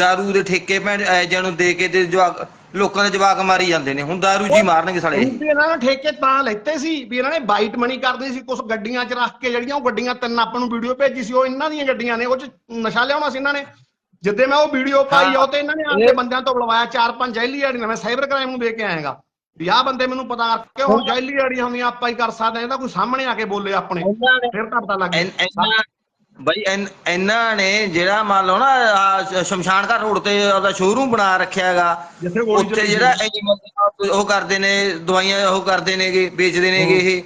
दारू ਦੇ ਠੇਕੇ ਭੈਣ ਐਜਿਆਂ ਨੂੰ ਦੇ ਕੇ ਤੇ ਜਵਾਕ ਲੋਕਾਂ ਦੇ ਜਵਾਕ ਮਾਰੀ ਜਾਂਦੇ ਨੇ ਹੁਣ दारू ਜੀ ਮਾਰਨਗੇ ਸਾਲੇ। ਰੂਬੀ ਇਹਨਾਂ ਨੇ ਠੇਕੇ ਤਾਂ ਲੈਤੇ ਸੀ ਵੀ ਇਹਨਾਂ ਨੇ ਬਾਈਟ ਮਨੀ ਕਰਦੇ ਸੀ ਕੁਝ ਗੱਡੀਆਂ 'ਚ ਰੱਖ ਕੇ ਜਿਹੜੀਆਂ ਉਹ ਗੱਡੀਆਂ ਤਿੰਨ ਆਪਾਂ ਨੂੰ ਵੀਡੀਓ ਭੇਜੀ ਸੀ ਉਹ ਇਹਨਾਂ ਦੀਆਂ ਗੱਡੀਆਂ ਨੇ ਉਹ 'ਚ ਨਸ਼ਾ ਲਿਆਉਣਾ ਸੀ ਇਹਨਾਂ ਨੇ। ਜਿੱਦੇ ਮੈਂ ਉਹ ਵੀਡੀਓ ਪਾਈ ਆ ਉਹ ਤੇ ਇਹਨਾਂ ਨੇ ਆਪਦੇ ਬੰਦਿਆਂ ਤੋਂ ਬੁਲਵਾਇਆ ਚਾਰ ਪੰਜ ਜੈਲੀ ਆੜੀ ਮੈਂ ਸਾਈਬਰ ਕ੍ਰਾਈਮ ਨੂੰ ਦੇ ਕੇ ਆਏਗਾ ਵੀ ਆਹ ਬੰਦੇ ਮੈਨੂੰ ਪਤਾ ਕਰਕੇ ਹੁਣ ਜੈਲੀ ਆੜੀਆਂ ਹੁੰਦੀਆਂ ਆਪਾਂ ਹੀ ਕਰ ਸਕਦੇ ਹਾਂ ਇਹਦਾ ਕੋਈ ਸਾਹਮਣੇ ਆ ਕੇ ਬੋਲੇ ਆਪਣੇ। ਫਿਰ ਤਾਂ ਪਤਾ ਲੱਗ ਇਹਨਾਂ ਬਈ ਇਹਨਾਂ ਨੇ ਜਿਹੜਾ ਮੰਨ ਲਓ ਨਾ ਸ਼ਮਸ਼ਾਨ ਘਾਟ ਰੋਡ ਤੇ ਉਹਦਾ ਸ਼ੋਰੂਮ ਬਣਾ ਰੱਖਿਆ ਹੈਗਾ। ਉੱਥੇ ਜਿਹੜਾ animal ਉਹ ਕਰਦੇ ਨੇ ਦਵਾਈਆਂ ਉਹ ਕਰਦੇ ਨੇਗੇ ਵੇਚਦੇ ਨੇਗੇ ਇਹ।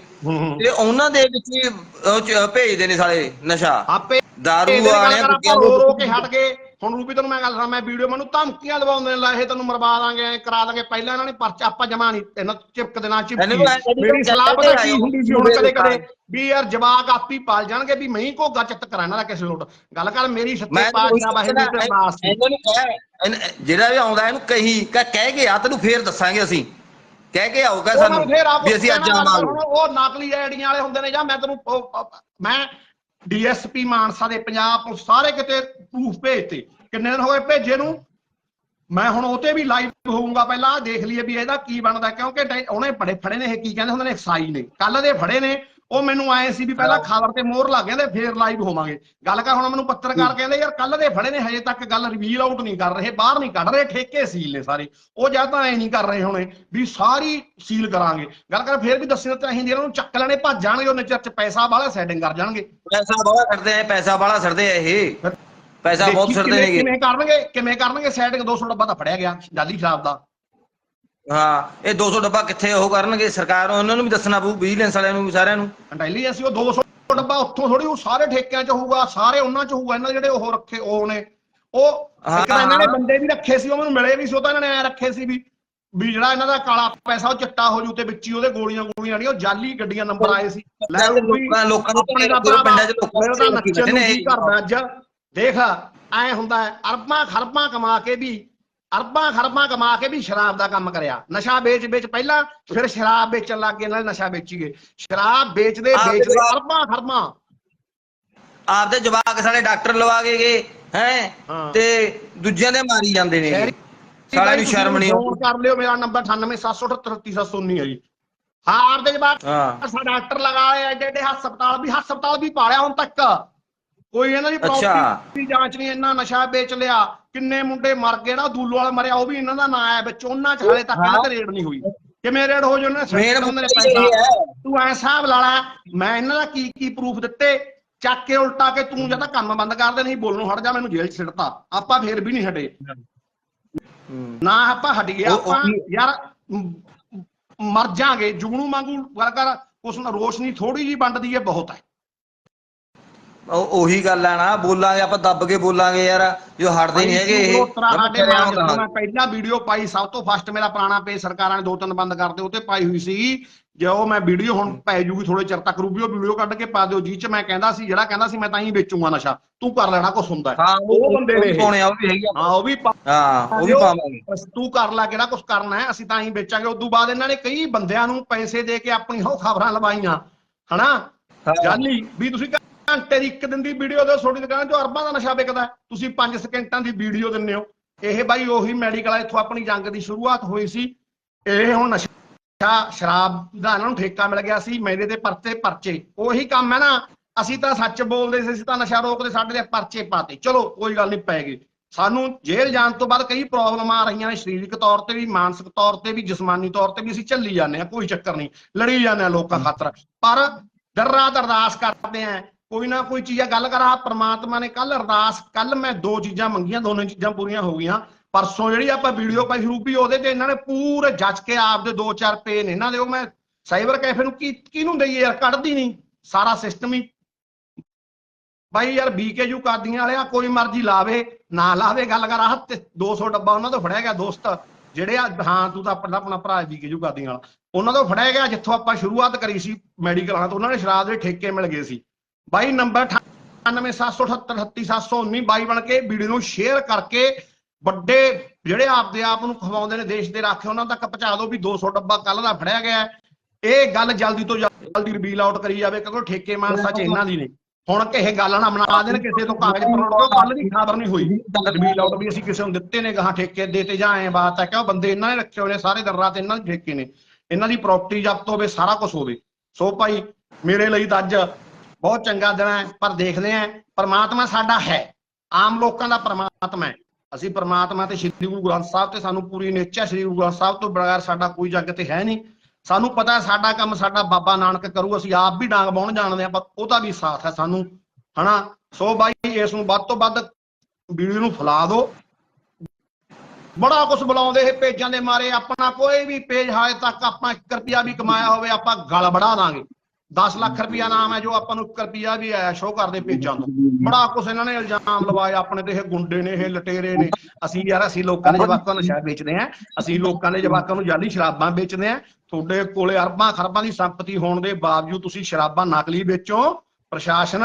ਤੇ ਉਹਨਾਂ ਦੇ ਵਿੱਚ ਭੇਜਦੇ ਨੇ ਸਾਲੇ ਨਸ਼ਾ। ਆਪੇ ਦਾਰੂ ਵਾਲਿਆਂ ਰੋ ਰੋ ਕੇ ਹਟ ਗਏ। ਹੁਣ ਰੂਪੀ ਤੈਨੂੰ ਮੈਂ ਗੱਲ ਦੱਸਾਂ ਮੈਂ ਵੀਡੀਓ ਮੈਨੂੰ ਧਮਕੀਆਂ ਦਵਾਉਂਦੇ ਨੇ ਲੈ ਇਹ ਤੈਨੂੰ ਮਰਵਾ ਦਾਂਗੇ ਐਂ ਕਰਾ ਦਾਂਗੇ ਪਹਿਲਾਂ ਇਹਨਾਂ ਨੇ ਪਰਚਾ ਆਪਾਂ ਜਮਾ ਨਹੀਂ ਇਹਨਾਂ ਚਿਪਕ ਦੇਣਾ ਚਿਪਕੀ। ਮੇਰੀ ਸਲਾਹ ਪਤਾ ਕੀ ਹੁੰਦੀ ਸੀ ਹੁਣ ਕਦੇ ਕਦੇ ਵੀ ਯਾਰ ਜਵਾਕ ਆਪੀ ਪਾਲ ਜਾਣਗੇ ਵੀ ਮੈਂ ਹੀ ਘੋਗਾ ਚਿੱਤ ਕਰਾਂ ਇਹਨਾਂ ਦਾ ਕਿਸੇ ਲੋਟ। ਗੱਲ ਕਰ ਮੇਰੀ ਸੱਚੇ ਪਾਤਸ਼ਾਹ ਵਾਹਿਗੁਰੂ ਤੇ ਅਰਦਾਸ ਇਹਨਾਂ ਨੂੰ ਕਹਿ ਇਹਨ- ਜਿਹੜਾ ਵੀ ਆਉਂਦਾ ਇਹਨੂੰ ਕਹੀ ਕਹਿ ਕੇ ਆ ਤੈਨੂੰ ਫੇਰ ਦੱਸਾਂਗੇ ਅਸੀਂ। ਕਹਿ ਕੇ ਆਊਗਾ ਸਾਨੂੰ ਵੀ ਅਸੀਂ ਅੱਜ ਆਵਾਂਗੇ ਉਹ ਨਕਲੀ ਆਈਡੀਆਂ ਵਾਲੇ ਹੁੰਦੇ ਨੇ ਜਾਂ ਮੈਂ ਤੈਨੂੰ ਮੈਂ ਡੀਐਸਪੀ ਮਾਨਸਾ ਦੇ ਪੰਜਾਬ ਪੁਲਿਸ ਸਾਰੇ ਕਿਤੇ ਪ੍ਰੂਫ ਭੇਜਤੇ। ਕਿੰਨੇ ਦਿਨ ਹੋਏ ਭੇਜੇ ਨੂੰ? ਮੈਂ ਹੁਣ ਉਹ ਤੇ ਵੀ ਲਾਈਵ ਹੋਊਗਾ ਪਹਿਲਾਂ, ਦੇਖ ਲਈਏ ਵੀ ਇਹਦਾ ਕੀ ਬਣਦਾ, ਕਿਉਂਕਿ ਉਹਨੇ ਬੜੇ ਫੜੇ ਨੇ, ਇਹ ਕੀ ਕਹਿੰਦੇ ਹੁੰਦੇ ਨੇ ਇਕਸਾਈ ਨੇ। ਕੱਲ ਦੇ ਫੜੇ ਨੇ ਉਹ ਮੈਨੂੰ ਆਏ ਸੀ ਵੀ ਪਹਿਲਾਂ ਖਬਰ ਤੇ ਮੋਹਰ ਲੱਗ ਜਾਂਦੇ ਫੇਰ ਲਾਈਵ ਹੋਵਾਂਗੇ। ਗੱਲ ਕਰ ਹੁਣ ਮੈਨੂੰ ਪੱਤਰਕਾਰ ਕਹਿੰਦੇ ਯਾਰ ਕੱਲ ਦੇ ਫੜੇ ਨੇ ਹਜੇ ਤੱਕ ਗੱਲ ਰਿਵੀਲ ਆਊਟ ਨਹੀਂ ਕਰ ਰਹੇ ਬਾਹਰ ਨਹੀਂ ਕੱਢ ਰਹੇ ਠੇਕੇ ਸੀਲ ਨੇ ਸਾਰੇ। ਉਹ ਜਾਂ ਤਾਂ ਐ ਨਹੀਂ ਕਰ ਰਹੇ ਹੋਣੇ ਵੀ ਸਾਰੀ ਸੀਲ ਕਰਾਂਗੇ। ਗੱਲ ਕਰ ਫੇਰ ਵੀ ਦੱਸਣਾ ਚਾਹੀਦੀ ਇਹਨਾਂ ਨੂੰ ਚੱਕ ਲੈਣੇ ਭੱਜ ਜਾਣਗੇ ਉਹਨੇ ਚਿਰ ਚ ਪੈਸਾ ਵਾਲਾ ਸੈਟਿੰਗ ਕਰ ਜਾਣਗੇ। ਪੈਸਾ ਬਾਹਲਾ ਛੱਡਦੇ ਆ ਪੈਸਾ ਬਾਹਲਾ ਛੱਡਦੇ ਆ ਇਹ। ਪੈਸਾ ਬਹੁਤ ਕਿਵੇਂ- ਨੇਗੇ। ਕਿਵੇਂ ਕਰਨਗੇ ਕਿਵੇਂ ਕਰਨਗੇ ਸੈਟਿੰਗ 200 ਡੱਬਾ ਤਾਂ ਫੜਿਆ ਗਿਆ ਜਾਲੀ ਸ਼ਰਾਬ ਦਾ। ਹਾਂ ਇਹ 200 ਡੱਬਾ ਕਿੱਥੇ ਉਹ ਕਰਨਗੇ? ਸਰਕਾਰ ਨੂੰ ਉਹਨਾਂ ਨੂੰ ਵੀ ਦੱਸਣਾ ਪਊ ਵਿਜੀਲੈਂਸ ਵਾਲਿਆਂ ਨੂੰ ਵੀ ਸਾਰਿਆਂ ਨੂੰ। ਅਸੀਂ ਉਹ 200 ਡੱਬਾ ਉੱਥੋਂ ਥੋੜੀ ਉਹ ਸਾਰੇ ਠੇਕਿਆਂ 'ਚ ਹੋਊਗਾ ਸਾਰੇ ਉਹਨਾਂ 'ਚ ਹੋਊਗਾ ਇਹਨਾਂ ਜਿਹੜੇ ਉਹ ਰੱਖੇ ਉਹ ਨੇ। ਉਹ ਇੱਕ ਤਾਂ ਇਹਨਾਂ ਨੇ। ਬੰਦੇ ਵੀ ਰੱਖੇ ਸੀ ਉਹ ਮੈਨੂੰ ਮਿਲੇ ਵੀ ਸੀ ਉਹ ਤਾਂ ਇਹਨਾਂ ਨੇ ਐ ਰੱਖੇ ਸੀ ਵੀ ਵੀ ਜਿਹੜਾ ਇਹਨਾਂ ਦਾ ਕਾਲਾ ਪੈਸਾ ਉਹ ਚਿੱਟਾ ਹੋ ਜੂ ਤੇ ਵਿੱਚ ਹੀ ਉਹਦੇ ਗੋਲੀਆਂ ਗੋਲੀਆਂ ਨਹੀਂ ਉਹ ਜਾਲੀ ਗੱਡੀਆਂ ਨੰਬਰ ਆਏ ਸੀ। ਲੈ ਲੋਕਾਂ ਲੋਕਾਂ ਦਾ ਪਿੰਡਾਂ 'ਚ ਲੋਕਾਂ ਨੂੰ ਕੀ ਕਰਦਾ ਅੱਜ। ਦੇਖ ਐ ਹੁੰਦਾ ਹੈ, ਅਰਬਾਂ ਖਰਬਾਂ ਕਮਾ ਕੇ ਵੀ ਅਰਬਾਂ ਖਰਬਾਂ ਕਮਾ ਕੇ ਵੀ ਸ਼ਰਾਬ ਦਾ ਕੰਮ ਕਰਿਆ। ਨਸ਼ਾ ਵੇਚ ਵੇਚ ਪਹਿਲਾਂ ਫਿਰ ਸ਼ਰਾਬ ਵੇਚਣ ਲੱਗ ਗਏ ਨਾਲ ਨਸ਼ਾ ਵੇਚੀ ਗਏ ਸ਼ਰਾਬ ਵੇਚਦੇ ਵੇਚਦੇ ਅਰਬਾਂ ਖਰਬਾਂ। ਆਪਦੇ ਜਵਾਕ ਸਾਰੇ ਡਾਕਟਰ ਲਵਾ ਕੇ ਗਏ ਹੈ। ਤੇ ਦੂਜਿਆਂ ਦੇ ਮਾਰੀ ਜਾਂਦੇ ਨੇ ਸਾਲਿਆਂ ਨੂੰ ਸ਼ਰਮ ਨਹੀਂ ਫੋਨ ਕਰ ਲਿਓ ਮੇਰਾ ਨੰਬਰ 9877833719 ਹੈ ਜੀ। ਹਾਂ ਆਪਦੇ ਜਵਾਬ ਹਾਂ। ਸਾਡਾ ਡਾਕਟਰ ਲਗਾਏ ਐਡੇ ਐਡੇ ਹਸਪਤਾਲ ਵੀ ਹਸਪਤਾਲ ਵੀ ਪਾਲਿਆ ਹੁਣ ਤੱਕ। ਕੋਈ ਇਹਨਾਂ ਦੀ ਅੱਛਾ। ਪ੍ਰਾਪਰਟੀ ਦੀ ਜਾਂਚ ਨਹੀਂ ਇਹਨਾਂ ਨਸ਼ਾ ਵੇਚ ਲਿਆ। ਕਿੰਨੇ ਮੁੰਡੇ ਮਰ ਗਏ ਨਾ ਦੂਲੋ ਵਾਲਾ ਮਰਿਆ ਉਹ ਵੀ ਇਹਨਾਂ ਦਾ ਨਾਂ ਹੈ ਵਿੱਚ। ਉਹਨਾਂ ਚ ਹਲੇ ਤੱਕ ਇਹਨਾਂ ਤੇ ਰੇਡ ਨਹੀਂ ਹੋਈ। ਕਿਵੇਂ ਰੇਡ ਹੋ ਜਾਣੇ ਨੇ? ਪੈਸਾ। ਤੂੰ ਐ ਹਿਸਾਬ ਲਾ ਲੈ ਮੈਂ ਇਹਨਾਂ ਦਾ ਕੀ ਕੀ ਪ੍ਰੂਫ ਦਿੱਤੇ? ਚੱਕ ਕੇ ਉਲਟਾ ਕੇ ਤੂੰ ਜਾਂ ਤਾਂ ਕੰਮ ਬੰਦ ਕਰ ਦੇ ਨਹੀਂ ਬੋਲਣੋਂ ਹਟ ਜਾ ਮੈਨੂੰ ਜੇਲ੍ਹ 'ਚ ਸਿੱਟਤਾ। ਆਪਾਂ ਫੇਰ ਵੀ ਨਹੀਂ ਹਟੇ। ਹੂੰ। ਨਾ ਆਪਾਂ ਹਟ ਗਏ ਆਪਾਂ ਯਾਰ ਮਰ ਜਾਾਂਗੇ। ਜੁਗਨੂ ਵਾਂਗੂ ਗੱਲ ਕਰ ਉਸ ਨਾਲ ਰੋਸ਼ਨੀ ਥੋੜੀ ਜੀ ਵੰਡਦੀ ਹੈ ਬਹੁਤ ਹੈ। ਉਹ ਉਹੀ ਗੱਲ ਆ ਨਾ ਬੋਲਾਂਗੇ ਆਪਾਂ ਦੱਬ ਕੇ ਬੋਲਾਂਗੇ ਯਾਰ ਜੋ ਹਟਦੇ ਨਹੀਂ ਹੈਗੇ ਇਹ। ਉਸ ਸਾਡੇ ਮਾਂ ਪਹਿਲਾਂ ਵੀਡੀਓ ਪਾਈ ਸਭ ਤੋਂ ਫਸਟ ਮੇਰਾ ਪੁਰਾਣਾ ਪੇਜ ਸਰਕਾਰਾਂ ਨੇ ਦੋ ਤਿੰਨ ਬੰਦ ਕਰਤੇ ਉਹ ਤੇ ਪਾਈ ਹੋਈ ਸੀ ਜੇ ਉਹ ਮੈਂ ਵੀਡੀਓ ਹੁਣ ਪੈ ਜੂਗੀ ਥੋੜੇ ਚਿਰ ਤੱਕ ਰੂਬੀਓ ਵੀਡੀਓ ਕੱਢ ਕੇ ਪਾ ਦਿਓ ਜੀ ਚ ਮੈਂ ਕਹਿੰਦਾ ਸੀ ਜਿਹੜਾ ਕਹਿੰਦਾ ਸੀ ਮੈਂ ਤਾਂ ਹੀ ਵੇਚੂਗਾ ਨਸ਼ਾ। ਤੂੰ ਕਰ ਲੈਣਾ ਕੁਛ ਹੁੰਦਾ ਉਹ ਬੰਦੇ ਨੇ। ਪਾਉਣੇ ਆ ਉਹ ਵੀ ਹੈਗੀ ਆ। ਹਾਂ ਉਹ ਵੀ ਹਾਂ ਉਹ ਵੀ ਪਾਵਾਂਗੇ। ਤੂੰ ਕਰ ਲੈ ਕਿਹੜਾ ਕੁਝ ਕਰਨਾ ਹੈ ਅਸੀਂ ਤਾਂ ਹੀ ਵੇਚਾਂਗੇ। ਉਦੋਂ ਬਾਅਦ ਇਹਨਾਂ ਨੇ ਕਈ ਬੰਦਿਆਂ ਨੂੰ ਪੈਸੇ ਦੇ ਕੇ ਆਪਣੀ ਹੋ ਖਬਰਾਂ ਲਵਾਈਆਂ ਹਨਾ। ਜਾਲੀ ਵੀ ਤੁਸੀਂ ਘੰਟੇ ਦੀ ਇੱਕ ਦਿਨ ਦੀ ਵੀਡੀਓ ਦੇ ਤੁਹਾਡੀ ਦੁਕਾਨ 'ਚੋਂ ਅਰਬਾਂ ਦਾ ਨਸ਼ਾ ਵਿਕਦਾ ਤੁਸੀਂ 5 ਸਕਿੰਟਾਂ ਦੀ ਵੀਡੀਓ ਦਿੰਦੇ ਹੋ। ਇਹ ਬਾਈ ਉਹੀ ਮੈਡੀਕਲ ਇੱਥੋਂ ਆਪਣੀ ਜੰਗ ਦੀ ਸ਼ੁਰੂਆਤ ਹੋਈ ਸੀ। ਇਹ ਹੁਣ ਨਸ਼ਾ, ਸ਼ਰਾਬ ਦਾ ਇਹਨਾਂ ਨੂੰ ਠੇਕਾ ਮਿਲ ਗਿਆ ਸੀ, ਮੇਰੇ ਦੇ ਪਰਚੇ ਪਰਚੇ। ਉਹੀ ਕੰਮ ਹੈ ਨਾ, ਅਸੀਂ ਤਾਂ ਸੱਚ ਬੋਲਦੇ ਸੀ, ਅਸੀਂ ਤਾਂ ਨਸ਼ਾ ਰੋਕਦੇ, ਸਾਡੇ ਦੇ ਪਰਚੇ ਪਾਤੇ। ਚਲੋ, ਕੋਈ ਗੱਲ ਨਹੀਂ, ਪੈ ਗਈ। ਸਾਨੂੰ ਜੇਲ੍ਹ ਜਾਣ ਤੋਂ ਬਾਅਦ ਕਈ ਪ੍ਰੋਬਲਮਾਂ ਆ ਰਹੀਆਂ ਨੇ, ਸਰੀਰਕ ਤੌਰ ਤੇ ਵੀ, ਮਾਨਸਿਕ ਤੌਰ ਤੇ ਵੀ, ਜਿਸਮਾਨੀ ਤੌਰ ਤੇ ਵੀ ਅਸੀਂ ਝੱਲੀ ਜਾਂਦੇ ਆ ਕੋਈ ਚੱਕਰ ਨਹੀਂ। ਲੜੀ ਜਾਂਦੇ ਆ ਲੋਕਾਂ ਖਾਤਰ। ਪਰ ਦਰ ਰਾਤ ਅਰਦਾਸ ਕਰਦੇ ਆ ਕੋਈ ਨਾ ਕੋਈ ਚੀਜ਼ ਆ, ਗੱਲ ਕਰਾ ਪ੍ਰਮਾਤਮਾ ਨੇ ਕੱਲ ਅਰਦਾਸ ਕੱਲ ਮੈਂ ਦੋ ਚੀਜ਼ਾਂ ਮੰਗੀਆਂ, ਦੋਨੇ ਚੀਜ਼ਾਂ ਪੂਰੀਆਂ ਹੋ ਗਈਆਂ। ਪਰਸੋਂ ਜਿਹੜੀ ਆਪਾਂ ਵੀਡੀਓ ਪਾਈ ਰੂਪੀ, ਉਹਦੇ ਤੇ ਇਹਨਾਂ ਨੇ ਪੂਰੇ ਜੱਜ ਕੇ ਆਪਦੇ ਦੋ ਚਾਰ ਪੇ ਨੇ। ਇਹਨਾਂ ਦੇ ਉਹ ਮੈਂ ਸਾਈਬਰ ਕੈਫੇ ਨੂੰ ਕੀ, ਕਿਹਨੂੰ ਦਈਏ ਯਾਰ? ਕੱਢਦੀ ਨਹੀਂ। ਸਾਰਾ ਸਿਸਟਮ ਹੀ। ਬਾਈ ਯਾਰ ਬੀਕੇਯੂ ਕਾਦੀਆਂ ਵਾਲਿਆ, ਕੋਈ ਮਰਜ਼ੀ ਲਾਵੇ, ਨਾ ਲਾਵੇ, ਗੱਲ ਕਰ, ਆਹ ਤੇ 200 ਡੱਬਾ ਉਹਨਾਂ ਤੋਂ ਫੜਿਆ ਗਿਆ, ਦੋਸਤ। ਜਿਹੜੇ ਆ, ਹਾਂ, ਤੂੰ ਤਾਂ ਆਪਣਾ ਆਪਣਾ ਭਰਾ ਬੀਕੇਯੂ ਕਾਦੀਆਂ ਵਾਲਾ। ਉਹਨਾਂ ਤੋਂ ਫੜਿਆ ਗਿਆ, ਜਿੱਥੋਂ ਆਪਾਂ ਸ਼ੁਰੂਆਤ ਕਰੀ ਸੀ ਮੈਡੀਕਲਾਂ ਤੋਂ ਉਹਨਾਂ ਨੇ ਸ਼ਰਾਬ ਦੇ ਠੇਕੇ ਮਿਲ ਗਏ ਸੀ। ਬਾਈ ਨੰਬਰ 9877838719 ਬਾਈ ਬਣ ਕੇ ਵੀਡੀਓ ਨੂੰ ਸ਼ੇਅਰ ਕਰਕੇ ਵੱਡੇ ਜਿਹੜੇ ਆਪਦੇ ਆਪ ਨੂੰ ਖਵਾਉਂਦੇ ਨੇ ਦੇਸ਼ ਦੇ ਰਾਖੇ, ਉਹਨਾਂ ਤੱਕ ਪਹੁੰਚਾ ਦਿਓ ਵੀ 200 ਡੱਬਾ ਕੱਲ ਦਾ ਫੜਿਆ ਗਿਆ ਇਹ ਗੱਲ ਜਲਦੀ ਤੋਂ ਜਲਦੀ ਰਿਵੀਲ ਆਊਟ ਕਰੀ ਜਾਵੇ, ਕਿਉਂਕਿ ਠੇਕੇ ਮਾਨਸਾ ਚ ਇਹਨਾਂ ਦੀ ਨੇ। ਹੁਣ ਕਿਸੇ ਗੱਲ ਨਾ ਬਣਾ ਦੇਣ ਕਿਸੇ ਤੋਂ ਕਾਗਜ਼ ਪਰੋੜ ਕੱਲ ਦੀ ਖਬਰ ਨਹੀਂ ਹੋਈ। ਰਿਵੀਲ ਆਊਟ ਵੀ ਅਸੀਂ ਕਿਸੇ ਨੂੰ ਦਿੱਤੇ ਨੇ, ਗਾਹਾਂ ਠੇਕੇ ਦੇਤੇ ਜਾਂ ਐ ਬਾਤ ਹੈ ਕਿ ਉਹ ਬੰਦੇ ਇਹਨਾਂ ਨੇ ਰੱਖੇ ਹੋਏ ਨੇ, ਸਾਰੇ ਦਰਾਂ ਤੇ ਇਹਨਾਂ ਦੇ ਠੇਕੇ ਨੇ। ਇਹਨਾਂ ਦੀ ਪ੍ਰਾਪਰਟੀ ਜ਼ਬਤ ਹੋਵੇ, ਸਾਰਾ ਕੁਝ ਹੋਵੇ। ਸੋ ਭਾਈ, ਮੇਰੇ ਲਈ ਤਾਂ ਅੱਜ ਬਹੁਤ ਚੰਗਾ ਦਿਨ ਹੈ, ਪਰ ਦੇਖਦੇ ਆਂ ਪਰਮਾਤਮਾ ਸਾਡਾ ਹੈ। ਆਮ ਲੋਕਾਂ ਦਾ ਪਰਮਾਤਮਾ ਹੈ। ਅਸੀਂ ਪਰਮਾਤਮਾ ਤੇ ਸ੍ਰੀ ਗੁਰੂ ਗ੍ਰੰਥ ਸਾਹਿਬ ਤੇ ਸਾਨੂੰ ਪੂਰੀ ਨਿਸ਼ਚੈ ਸ੍ਰੀ ਗੁਰੂ ਗ੍ਰੰਥ ਸਾਹਿਬ ਤੋਂ ਬਗੈਰ ਸਾਡਾ ਕੋਈ ਜੱਗ ਤੇ ਹੈ ਨਹੀਂ। ਸਾਨੂੰ ਪਤਾ ਸਾਡਾ ਕੰਮ ਸਾਡਾ ਬਾਬਾ ਨਾਨਕ ਕਰੂ, ਅਸੀਂ ਆਪ ਵੀ ਡਾਂਗ ਬਾਉਣ ਜਾਣਦੇ ਆ ਪਰ ਉਹਦਾ ਵੀ ਸਾਥ ਹੈ ਸਾਨੂੰ, ਹਨਾ? ਸੋ ਬਾਈ, ਇਸ ਨੂੰ ਵੱਧ ਤੋਂ ਵੱਧ ਵੀਡੀਓ ਨੂੰ ਫੈਲਾ ਦਿਓ। ਬੜਾ ਕੁਝ ਬੁਲਾਉਂਦੇ ਇਹ ਪੇਜਾਂ ਦੇ ਮਾਰੇ, ਆਪਣਾ ਕੋਈ ਵੀ ਪੇਜ ਹਾਲੇ ਤੱਕ ਆਪਾਂ 1 ਰੁਪਿਆ ਵੀ ਕਮਾਇਆ ਹੋਵੇ, ਆਪਾਂ ਗਲ ਬੜਾ ਦਾਂਗੇ। 10 ਲੱਖ ਰੁਪਿਆ ਨਾਮ ਹੈ ਜੋ ਆਪਾਂ ਨੂੰ 1 ਰੁਪਿਆ ਵੀ ਆਇਆ ਸ਼ੋਅ ਕਰਦੇ ਪੇਜਾਂ ਤੋਂ। ਬੜਾ ਕੁਝ ਇਹਨਾਂ ਨੇ ਇਲਜ਼ਾਮ ਲਵਾਏ ਆਪਣੇ ਤੇ ਇਹ ਗੁੰਡੇ ਨੇ ਇਹ ਲਟੇਰੇ ਨੇ। ਅਸੀਂ ਯਾਰ ਅਸੀਂ ਲੋਕਾਂ ਦੇ ਜਵਾਕਾਂ ਨੂੰ ਨਸ਼ਾ ਵੇਚਦੇ ਆ ਅਸੀਂ ਲੋਕਾਂ ਦੇ ਜਵਾਕਾਂ ਨੂੰ ਜਾਲੀ ਸ਼ਰਾਬਾਂ ਵੇਚਦੇ ਆ ਤੁਹਾਡੇ ਕੋਲੇ ਅਰਬਾਂ ਖਰਬਾਂ ਦੀ ਸੰਪਤੀ ਹੋਣ ਦੇ ਬਾਵਜੂਦ ਤੁਸੀਂ ਸ਼ਰਾਬਾਂ ਨਕਲੀ ਵੇਚੋ। ਪ੍ਰਸ਼ਾਸਨ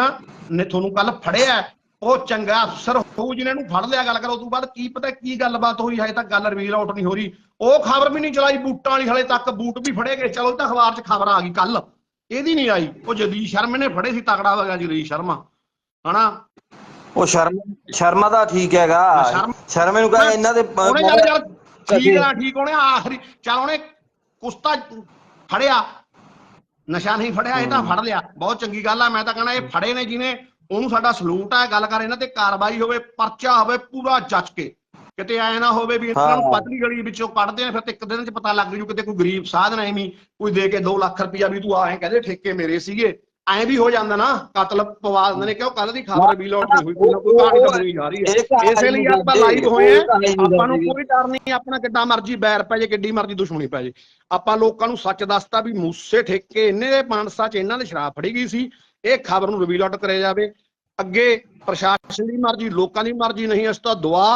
ਨੇ ਤੁਹਾਨੂੰ ਕੱਲ ਫੜਿਆ ਉਹ ਚੰਗਾ ਅਫਸਰ ਹੋਊ ਜਿਹਨੇ ਨੂੰ ਫੜ ਲਿਆ। ਗੱਲ ਕਰੋ ਉਸ ਤੋਂ ਬਾਅਦ ਕੀ ਪਤਾ ਕੀ ਗੱਲਬਾਤ ਹੋਈ ਹਜੇ ਤੱਕ ਗੱਲ ਰਿਵੀਲ ਆਊਟ ਨਹੀਂ ਹੋ ਰਹੀ। ਉਹ ਖਬਰ ਵੀ ਨਹੀਂ ਚਲਾਈ ਬੂਟਾਂ ਵਾਲੀ ਹਲੇ ਤੱਕ ਬੂਟ ਵੀ ਫੜੇ ਗਏ। ਚਲੋ ਤਾਂ ਅਖਬਾਰ 'ਚ ਖਬਰ ਆ ਗਈ ਕੱਲ ਇਹਦੀ ਨਹੀਂ ਆਈ। ਉਹ ਜਗਦੀਸ਼ ਸ਼ਰਮਾ ਨੇ ਫੜੇ ਸੀ ਤਕੜਾ ਹੋ ਗਿਆ ਜਗਦੀਸ਼ ਸ਼ਰਮਾ। ਹਨਾ? ਉਹ ਸ਼ਰਮ ਸ਼ਰਮਾ ਦਾ ਠੀਕ ਹੈਗਾ। ਸ਼ਰਮ- ਨੂੰ ਕਹੇ ਇਹਨਾਂ ਦੇ ਉਹਨੇ ਚੱਲ ਠੀਕ ਆ ਠੀਕ ਉਹਨੇ ਆਖਰੀ ਚੱਲ ਉਹਨੇ ਕੁਸਤਾ ਫੜਿਆ। ਨਸ਼ਾ ਨਹੀਂ ਫੜਿਆ ਇਹ ਤਾਂ ਫੜ ਲਿਆ। ਬਹੁਤ ਚੰਗੀ ਗੱਲ ਆ ਮੈਂ ਤਾਂ ਕਹਣਾ ਇਹ ਫੜੇ ਨੇ ਜਿਹਨੇ। ਉਹਨੂੰ ਸਾਡਾ ਸਲੂਟ ਆ ਗੱਲ ਕਰ ਇਹਨਾਂ ਤੇ ਕਾਰਵਾਈ ਹੋਵੇ ਪਰਚਾ ਹੋਵੇ ਪੂਰਾ ਜੱਜ ਕੇ। ਕਿਤੇ ਐ ਨਾ ਹੋਵੇ ਵੀ ਇਹਨਾਂ ਨੂੰ। ਪਤਲੀ ਗਲੀ ਵਿੱਚੋਂ ਕੱਢਦੇ ਆ ਫਿਰ ਤੇ ਇੱਕ ਦਿਨ ਚ ਪਤਾ ਲੱਗ ਜੂ ਕਿਤੇ ਕੋਈ ਗਰੀਬ ਸਾਧਨ ਐਵੇਂ ਕੋਈ ਦੇ ਕੇ 2 ਲੱਖ ਰੁਪਇਆ ਵੀ ਤੂੰ ਆਏ ਕਹਿੰਦੇ ਠੇਕੇ ਮੇਰੇ ਸੀਗੇ। ਐ ਵੀ ਹੋ ਜਾਂਦਾ ਨਾ ਕਤਲ ਪਵਾ ਦਿੰਦੇ ਨੇ ਕਿਉਂ ਕੱਲ ਦੀ ਖਬਰ ਵੀ ਲੋਟ ਨਹੀਂ ਹੋਈ ਕੋਈ ਨਾ ਕੋਈ ਕਹਾਣੀ ਤਾਂ ਜਾ ਰਹੀ ਹੈ। ਇਸੇ ਲਈ ਆਪਾਂ ਲਾਈਵ ਹੋਏ ਆ। ਆਪਾਂ ਨੂੰ ਕੋਈ ਡਰ ਨਹੀਂ ਆਪਣਾ ਕਿੱਡਾ ਮਰਜ਼ੀ ਬੈਰ ਪੈ ਜੇ ਕਿੱਡੀ ਮਰਜ਼ੀ ਦੁਸ਼ਮਣੀ ਪੈ ਜੇ। ਆਪਾਂ ਲੋਕਾਂ ਨੂੰ ਸੱਚ ਦੱਸਤਾ ਵੀ ਮੂਸੇ ਠੇਕੇ ਇੰਨੇ ਦੇ ਮਾਨਸਾ ਚ ਇਹਨਾਂ ਦੇ ਸ਼ਰਾਬ ਫੜੀ ਗਈ ਸੀ। ਇਹ ਖਬਰ ਨੂੰ ਰਿਵੀਲ ਆਊਟ ਕਰਿਆ ਜਾਵੇ। ਅੱਗੇ ਪ੍ਰਸ਼ਾਸਨ ਦੀ ਮਰਜ਼ੀ ਲੋਕਾਂ ਦੀ ਮਰਜ਼ੀ ਨਹੀਂ ਇਸ ਤੋਂ ਦੁਆ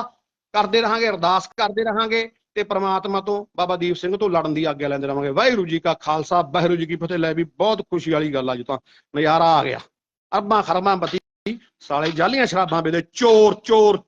ਕਰਦੇ ਰਹਾਂਗੇ, ਅਰਦਾਸ ਕਰਦੇ ਰਹਾਂਗੇ ਤੇ ਪ੍ਰਮਾਤਮਾ ਤੋਂ ਬਾਬਾ ਦੀਪ ਸਿੰਘ ਤੋਂ ਲੜਨ ਦੀ ਆਗਿਆ ਲੈਂਦੇ ਰਹਾਂਗੇ ਵਾਹਿਗੁਰੂ ਜੀ ਕਾ ਖਾਲਸਾ, ਵਾਹਿਗੁਰੂ ਜੀ ਕੀ ਫਤਿਹ। ਲੈ ਵੀ ਬਹੁਤ ਖੁਸ਼ੀ ਵਾਲੀ ਗੱਲ ਆ ਜੀ ਤਾਂ। ਨਜ਼ਾਰਾ ਆ ਗਿਆ। ਅਰਬਾਂ ਖਰਬਾਂ ਬਤੀ, ਸਾਲੇ ਜਾਲੀਆਂ ਸ਼ਰਾਬਾਂ ਵੇਲੇ ਚੋਰ ਚੋਰ।